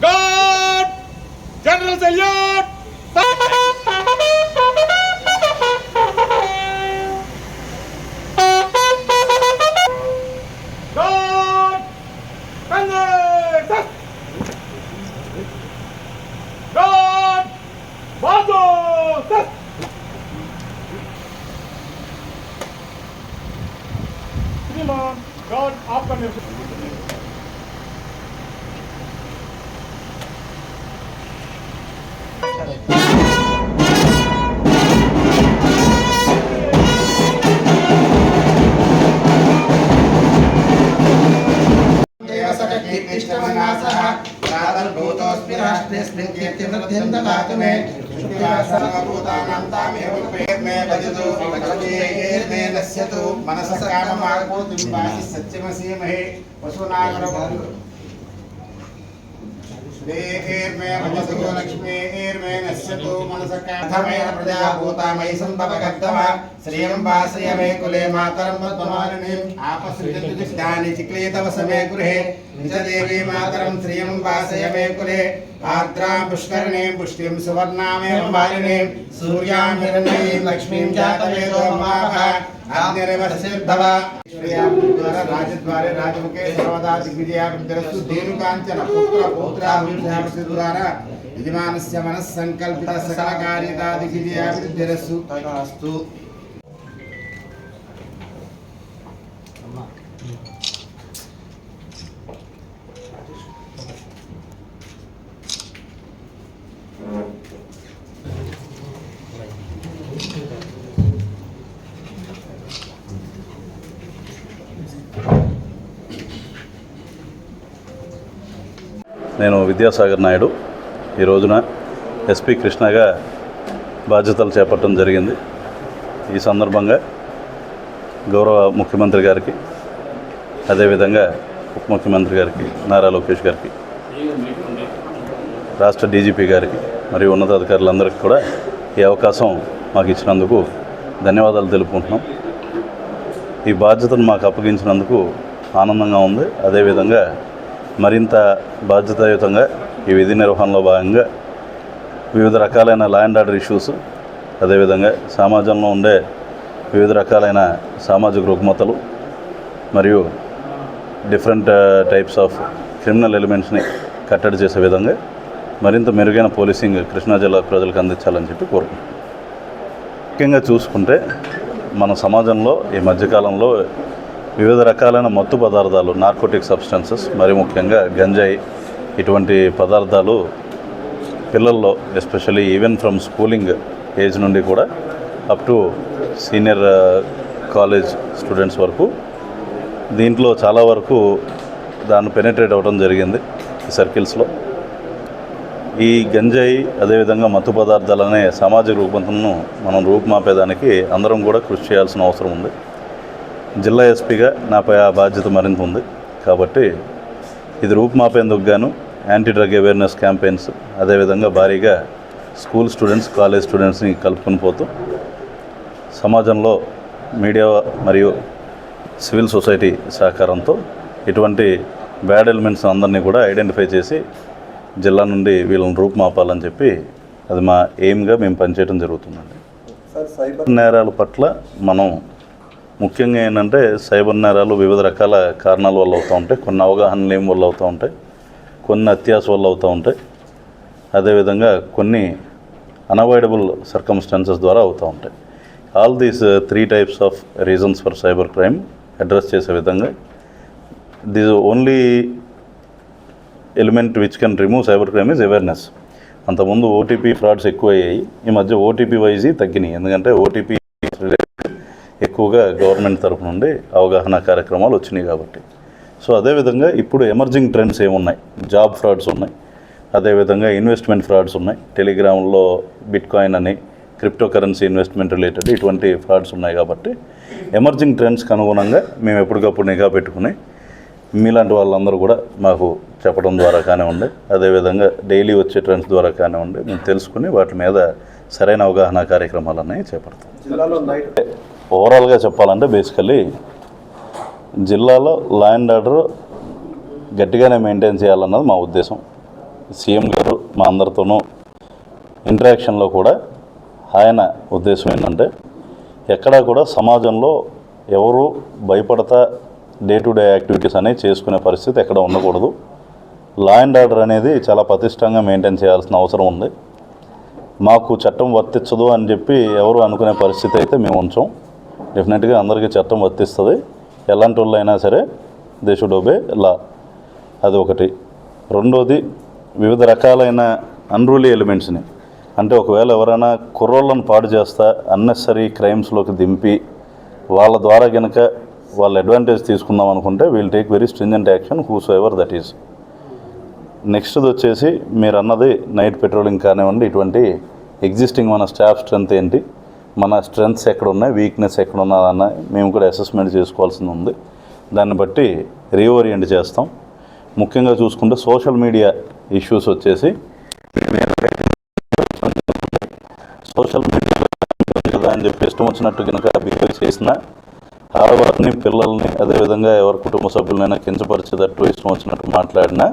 Guard! General Zelyard! Guard! Bender! Guard! Bardo! God आपका निर्देश Krishna Manasa अस्मि राष्ट्रे स्मिन् कीर्तिवृद्धिं ददातु मे सर्वभूतानां तामेव प्रयत्ने भजतु नश्यतु मनसः काममार्गो दिम्बासि वासयमे कुले मातरं पद्ममालिनीम् आपसृजतु दिष्टानि समे गृहे निजदेवी मातरं श्रियं वासयमे कुले आर्द्रां पुष्करणीं पुष्टिं सुवर्णामेव मालिनीं सूर्यां हिरण्यीं लक्ष्मीं जातवेदो ममाह రాజద్వారే రాజముఖే సర్వదా దిగ్విజయాభిరస్సు ధేనుకాంచన యజమానస్య మనస్సంకల్పిత సకల కార్యతా దిగ్విజయాభివృద్ధిరస్సు నేను విద్యాసాగర్ నాయుడు. ఈ రోజున ఎస్పి కృష్ణగా బాధ్యతలు చేపట్టడం జరిగింది. ఈ సందర్భంగా గౌరవ ముఖ్యమంత్రి గారికి అదేవిధంగా ఉప ముఖ్యమంత్రి గారికి నారా లోకేష్ గారికి రాష్ట్ర డీజీపీ గారికి మరియు ఉన్నతాధికారులందరికీ కూడా ఈ అవకాశం మాకు ఇచ్చినందుకు ధన్యవాదాలు తెలుపుకుంటున్నాం. ఈ బాధ్యతను మాకు అప్పగించినందుకు ఆనందంగా ఉంది. అదేవిధంగా మరింత బాధ్యతాయుతంగా ఈ విధి నిర్వహణలో భాగంగా వివిధ రకాలైన లా అండ్ ఆర్డర్ ఇష్యూస్ అదేవిధంగా సమాజంలో ఉండే వివిధ రకాలైన సామాజిక రుగ్మతలు మరియు డిఫరెంట్ టైప్స్ ఆఫ్ క్రిమినల్ ఎలిమెంట్స్ని కట్టడి చేసే విధంగా మరింత మెరుగైన పోలీసింగ్ కృష్ణా జిల్లా ప్రజలకు అందించాలని చెప్పి కోరుకుంటున్నాను ముఖ్యంగా చూసుకుంటే మన సమాజంలో ఈ మధ్యకాలంలో వివిధ రకాలైన మత్తు పదార్థాలు నార్కోటిక్ సబ్స్టెన్సెస్ మరి ముఖ్యంగా గంజాయి ఇటువంటి పదార్థాలు పిల్లల్లో especially even from schooling age నుండి కూడా up to senior college students వరకు దీంట్లో చాలా వరకు దాన్ని పెనట్రేట్ అవ్వడం జరిగింది ఈ సర్కిల్స్లో. ఈ గంజాయి అదేవిధంగా మత్తు పదార్థాలనే సామాజిక రూపంతను మనం రూపుమాపేదానికి అందరం కూడా కృషి చేయాల్సిన అవసరం ఉంది. జిల్లా ఎస్పీగా నాపై ఆ బాధ్యత మరింత ఉంది. కాబట్టి ఇది రూపుమాపేందుకు గాను యాంటీ డ్రగ్ అవేర్నెస్ క్యాంపెయిన్స్ అదేవిధంగా భారీగా స్కూల్ స్టూడెంట్స్ కాలేజ్ స్టూడెంట్స్ని కలుపుకొని పోతూ సమాజంలో మీడియా మరియు సివిల్ సొసైటీ సహకారంతో ఇటువంటి బ్యాడ్ ఎలిమెంట్స్ అందరినీ కూడా ఐడెంటిఫై చేసి జిల్లా నుండి వీళ్ళని రూపుమాపాలని చెప్పి అది మా ఎయిమ్గా మేము పనిచేయడం జరుగుతుందండి. సైబర్ నేరాల పట్ల మనం ముఖ్యంగా ఏంటంటే సైబర్ నేరాలు వివిధ రకాల కారణాల వల్ల అవుతూ ఉంటాయి. కొన్ని అవగాహన లేని వల్ల అవుతూ ఉంటాయి. కొన్ని అత్యాస వల్ల అవుతూ ఉంటాయి. అదేవిధంగా కొన్ని అన్అవాయిడబుల్ సర్కమ్స్టాన్సెస్ ద్వారా అవుతూ ఉంటాయి. All these three types of reasons for cyber crime address చేసే విధంగా this only element which can remove cyber crime is awareness అంతకుముందు ఓటీపీ ఫ్రాడ్స్ ఎక్కువయ్యాయి. ఈ మధ్య ఓటీపీ వైజీ తగ్గినాయి. ఎందుకంటే ఓటీపీ ఎక్కువగా గవర్నమెంట్ తరపు నుండి అవగాహన కార్యక్రమాలు వచ్చినాయి కాబట్టి. సో అదేవిధంగా ఇప్పుడు ఎమర్జింగ్ ట్రెండ్స్ ఏమున్నాయి? జాబ్ ఫ్రాడ్స్ ఉన్నాయి. అదేవిధంగా ఇన్వెస్ట్మెంట్ ఫ్రాడ్స్ ఉన్నాయి. టెలిగ్రామ్లో బిట్ కాయిన్ అని క్రిప్టో కరెన్సీ ఇన్వెస్ట్మెంట్ రిలేటెడ్ ఇటువంటి ఫ్రాడ్స్ ఉన్నాయి కాబట్టి ఎమర్జింగ్ ట్రెండ్స్కి అనుగుణంగా మేము ఎప్పటికప్పుడు నిఘా పెట్టుకుని మీలాంటి వాళ్ళందరూ కూడా మాకు చెప్పడం ద్వారా కానివ్వండి అదేవిధంగా డైలీ వచ్చే ట్రెండ్స్ ద్వారా కానివ్వండి మేము తెలుసుకుని వాటి మీద సరైన అవగాహన కార్యక్రమాలు అనేవి చేపడతాం. జిల్లాలో నైట్ ఓవరాల్గా చెప్పాలంటే బేసికలీ జిల్లాలో లా అండ్ ఆర్డర్ గట్టిగానే మెయింటైన్ చేయాలన్నది మా ఉద్దేశం. సీఎం గారు మా అందరితోనూ ఇంటరాక్షన్లో కూడా ఆయన ఉద్దేశం ఏంటంటే ఎక్కడా కూడా సమాజంలో ఎవరు భయపడతా డే టు డే యాక్టివిటీస్ అనేవి చేసుకునే పరిస్థితి ఎక్కడ ఉండకూడదు. లా అండ్ ఆర్డర్ అనేది చాలా పతిష్టంగా మెయింటైన్ చేయాల్సిన అవసరం ఉంది. మాకు చట్టం వర్తించదు అని చెప్పి ఎవరు అనుకునే పరిస్థితి అయితే మేము ఉంచాం. డెఫినెట్గా అందరికీ చట్టం వర్తిస్తుంది. ఎలాంటి వాళ్ళు అయినా సరే దే షుడ్ ఒబే లా అది ఒకటి. రెండోది వివిధ రకాలైన అన్రూలీ ఎలిమెంట్స్ని అంటే ఒకవేళ ఎవరైనా కుర్రోళ్ళను పాడు చేస్తా అన్నెసరీ క్రైమ్స్లోకి దింపి వాళ్ళ ద్వారా కనుక వాళ్ళ అడ్వాంటేజ్ తీసుకుందాం అనుకుంటే we'll take very stringent action whosoever that is నెక్స్ట్ది వచ్చేసి మీరు అన్నది నైట్ పెట్రోలింగ్ కానివ్వండి ఇటువంటి ఎగ్జిస్టింగ్ మన స్టాఫ్ స్ట్రెంత్ ఏంటి? మన స్ట్రెంగ్స్ ఎక్కడ ఉన్నాయి వీక్నెస్ ఎక్కడ ఉన్నదన్న మేము కూడా అసెస్మెంట్ చేసుకోవాల్సింది ఉంది. దాన్ని బట్టి రీఓరియంట్ చేస్తాం. ముఖ్యంగా చూసుకుంటే సోషల్ మీడియా ఇష్యూస్ వచ్చేసి సోషల్ మీడియాలో అని చెప్పి ఇష్టం వచ్చినట్టు కనుక బిహేవ్ చేసిన ఆడవారిని పిల్లల్ని అదేవిధంగా ఎవరి కుటుంబ సభ్యులైనా కించపరిచేటట్టు ఇష్టం వచ్చినట్టు మాట్లాడినా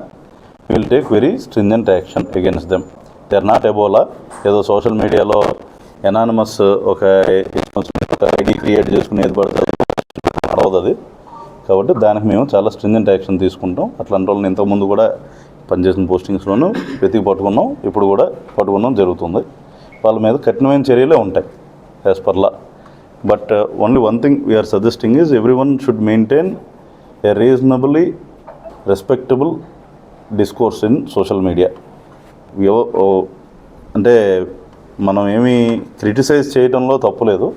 will take very stringent action against them they are not Ebola ఏదో సోషల్ మీడియాలో ఎనానమస్ ఒక ఐడి క్రియేట్ చేసుకుని ఏది పడుతుంది అది కాబట్టి దానికి మేము చాలా స్ట్రింజెంట్ యాక్షన్ తీసుకుంటాం. అట్లాంటి వాళ్ళని ఇంతకుముందు కూడా పనిచేసిన పోస్టింగ్స్లోనూ వెతికి పట్టుకున్నాం. ఇప్పుడు కూడా పట్టుకున్నాం జరుగుతుంది. వాళ్ళ మీద కఠినమైన చర్యలే ఉంటాయి as per law but only one thing we are suggesting is everyone should maintain a reasonably respectable discourse in social media అంటే మనం ఏమీ క్రిటిసైజ్ చేయడంలో తప్పులేదు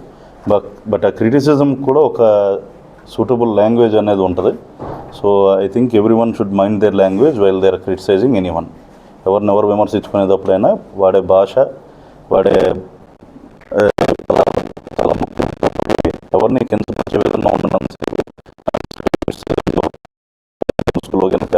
బట్ బట్ ఆ క్రిటిసిజం కూడా ఒక సూటబుల్ లాంగ్వేజ్ అనేది ఉంటుంది. So I think everyone should mind their language while they're criticising anyone ఎవరిని ఎవరు విమర్శించుకునేటప్పుడైనా వాడే భాష వాడే చాలా ముఖ్యం ఎవరిని కింద విధంగా ఉండడం ముసుగులో కనుక